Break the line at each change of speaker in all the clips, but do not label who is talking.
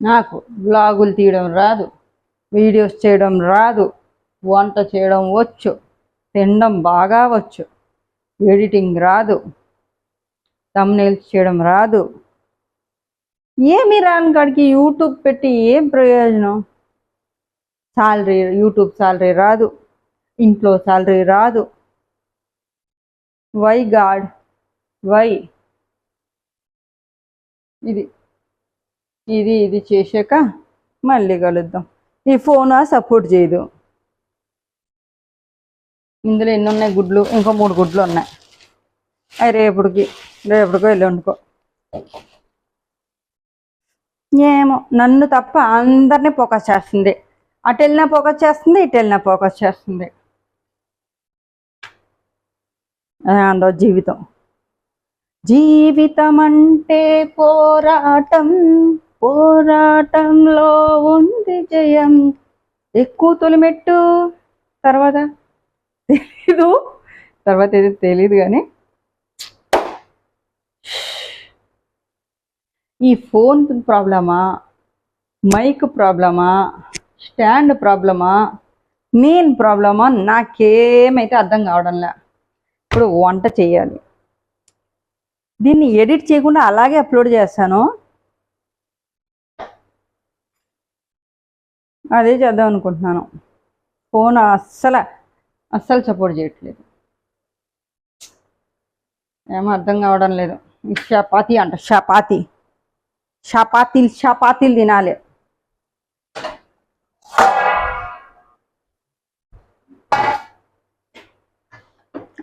నాకు బ్లాగులు తీయడం రాదు వీడియోస్ చేయడం రాదు వంట చేయడం వచ్చు తినడం బాగా వచ్చు ఎడిటింగ్ రాదు తమ్నేల్స్ చేయడం రాదు. ఏమి రాని కాడికి యూట్యూబ్ పెట్టి ఏం ప్రయోజనం? సాలరీ యూట్యూబ్ సాలరీ రాదు ఇంట్లో సాలరీ రాదు. Why God why. ఇది ఇది ఇది చేశాక మళ్ళీ కలుద్దాం. ఈ ఫోన్ సపోర్ట్ చేయదు. ఇందులో ఎన్ని ఉన్నాయి గుడ్లు? ఇంకో మూడు గుడ్లు ఉన్నాయి. అవి రేపుడికి రేపుడికో ఎల్లుండుకో. ఏమో నన్ను తప్ప అందరినీ ఫోకస్ చేస్తుంది. అటు వెళ్ళినా ఫోకస్ చేస్తుంది ఇటు వెళ్ళినా ఫోకస్ చేస్తుంది. అందో జీవితం. జీవితం అంటే పోరాటం. పోరాటంలో ఉంది జయం. ఎక్కువ తొలిమెట్టు. తర్వాత తెలీదు. తర్వాత ఏదో తెలీదు కానీ. ఈ ఫోన్ ప్రాబ్లమా? మైక్ ప్రాబ్లమా? స్టాండ్ ప్రాబ్లమా? మెయిన్ ప్రాబ్లమా? నాకేమైతే అర్థం కావడంలా. ఇప్పుడు వంట చేయాలి. దీన్ని ఎడిట్ చేయకుండా అలాగే అప్లోడ్ చేస్తాను. అదే చేద్దాం అనుకుంటున్నాను. ఫోన్ అస్సలు అస్సలు సపోర్ట్ చేయట్లేదు. ఏమో అర్థం కావడం లేదు. ఈ చపాతీ అంట చపాతీ. చపాతీలు చపాతీలు తినాలి.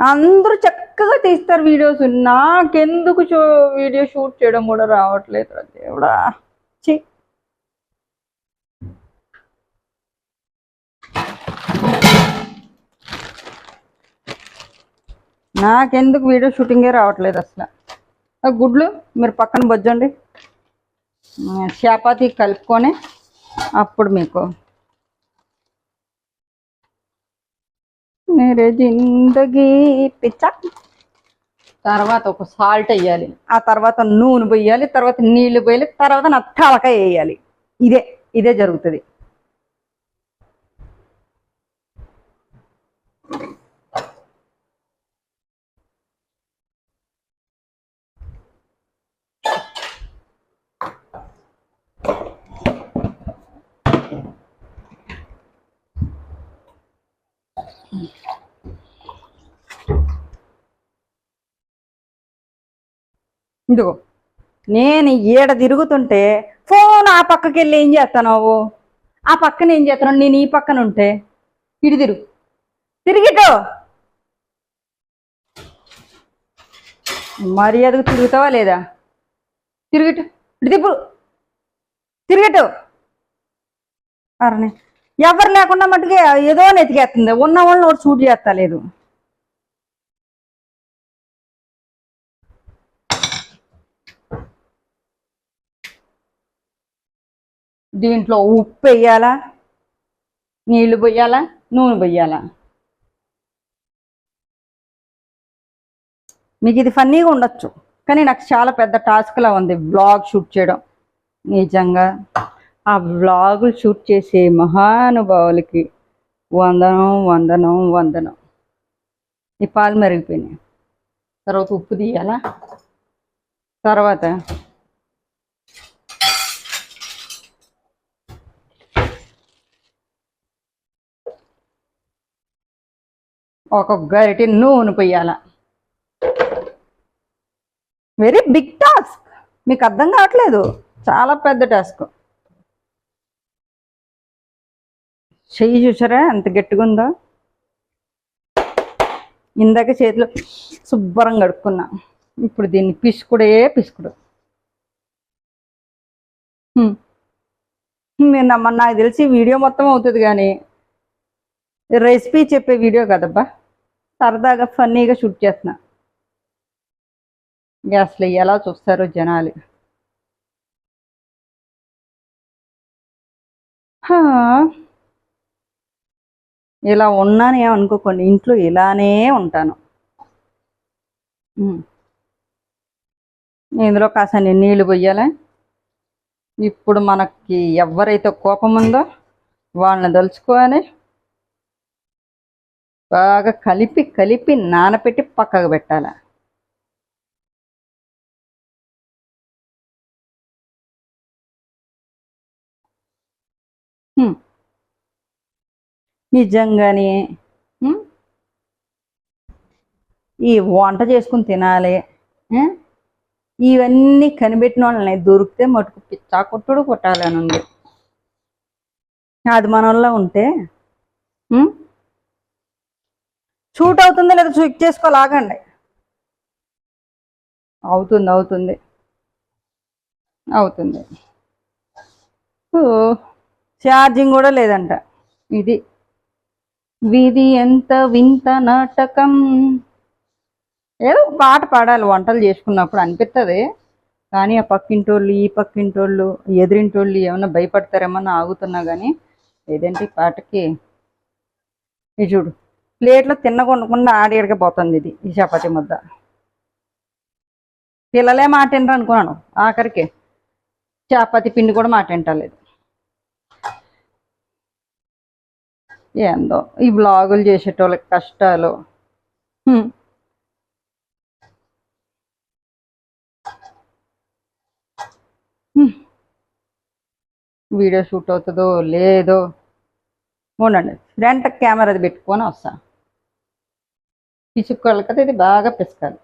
అందరూ చక్కగా తీస్తారు వీడియోస్. నాకెందుకు షో వీడియో షూట్ చేయడం కూడా రావట్లేదు దేవుడా. చెయ్యి నాకెందుకు వీడియో షూటింగే రావట్లేదు అసలు. గుడ్లు మీరు పక్కన బొజ్జండి. చపాతి కలుపుకొని అప్పుడు మీకు. మేరే జిందగీ పిచ్చ. తర్వాత ఒక సాల్ట్ వేయాలి. ఆ తర్వాత నూనె పోయాలి తర్వాత నీళ్ళు పోయాలి తర్వాత నా తలకాయ వేయాలి. ఇదే ఇదే జరుగుతుంది. ఇదిగో నేను ఈడ తిరుగుతుంటే ఫోన్ ఆ పక్కకి వెళ్ళి ఏం చేస్తావు ఆ పక్కన ఏం చేస్తున్నావు నేను ఈ పక్కన ఉంటే ఇటు తిరుగు. తిరిగిటో. మర్యాదకు తిరుగుతావా లేదా? తిరిగిటు. ఇటు తిప్పు. తిరిగిటు. అరనే. ఎవరు లేకుండా మట్టుకే ఏదో నెతికేస్తుంది ఉన్న వాళ్ళని ఒకటి షూట్ చేస్తలేదు. దీంట్లో ఉప్పు వేయాలా? నీళ్ళు పోయాలా? నూనె పోయాలా? మీకు ఇది ఫన్నీగా ఉండొచ్చు. కానీ నాకు చాలా పెద్ద టాస్క్లా ఉంది. బ్లాగ్ షూట్ చేయడం. నిజంగా. ఆ వ్లాగులు షూట్ చేసే మహానుభావులకి వందనం వందనం వందనం. ఈ పాలు మరిగిపోయినాయి. తర్వాత ఉప్పు తీయాలా? తర్వాత? ఒక గరిటె నూనె పొయ్యాల? వెరీ బిగ్ టాస్క్ మీకు అర్థం కావట్లేదు. చాలా పెద్ద టాస్క్ చెయ్యి చూసారా? ఎంత గట్టిగా ఉందో? ఇందాక చేతిలో శుభ్రం కడుక్కున్నా. ఇప్పుడు దీన్ని పిసుకుడే పిసుకుడు. హ్మ్. నేను నమ్మ నాకు తెలిసి వీడియో మొత్తం అవుతుంది కానీ రెసిపీ చెప్పే వీడియో కదబ్బా. సరదాగా ఫన్నీగా షూట్ చేస్తున్నా. ఇక అసలు ఎలా చూస్తారో జనాలు. హా. ఇలా ఉన్నాను ఏమనుకోకండి ఇంట్లో ఇలానే ఉంటాను. ఇందులో కాస్త నీళ్ళు పోయాలి ఇప్పుడు మనకి ఎవరైతే కోపం ఉందో వాళ్ళని దలుచుకొని బాగా కలిపి కలిపి నానపెట్టి పక్కకు పెట్టాలి. Hmm. నిజంగానే ఈ వంట చేసుకుని తినాలి ఇవన్నీ కనిపెట్టిన వాళ్ళని దొరికితే మటుకు పిచ్చా కొట్టుడు కొట్టాలని ఉంది అది మనలో ఉంటే షూట్ అవుతుందో లేదా చెక్ చేసుకోలాగండి అవుతుంది అవుతుంది. అవుతుంది. ఓ, ఛార్జింగ్ కూడా లేదంట. ఇది విధి ఎంత వింత నాటకం. ఏదో ఒక పాట పాడాలి వంటలు చేసుకున్నప్పుడు అనిపిస్తుంది కానీ ఆ పక్కింటోళ్ళు ఈ పక్కింటోళ్ళు ఎదిరింటోళ్ళు ఏమన్నా భయపడతారేమన్నా ఆగుతున్నా కానీ ఏదంటే పాటకి? ఇది చూడు. ప్లేట్లో తిన్నకొండకుండా ఆడిగడిగా పోతుంది ఇది ఈ చపాతి ముద్ద. పిల్లలే మాట వినరు అనుకున్నాను ఆఖరికి. చపాతి పిండి కూడా మాట వింటలేదు ఏందో ఈ బ్లాగులు చేసేటోళ్ళకి కష్టాలు. వీడియో షూట్ అవుతుందో లేదో ఉండండి ఫ్రంట్ కెమెరాది పెట్టుకొని వస్తా. పిసుక్కోవాలి కదా ఇది బాగా పిసుకాలి.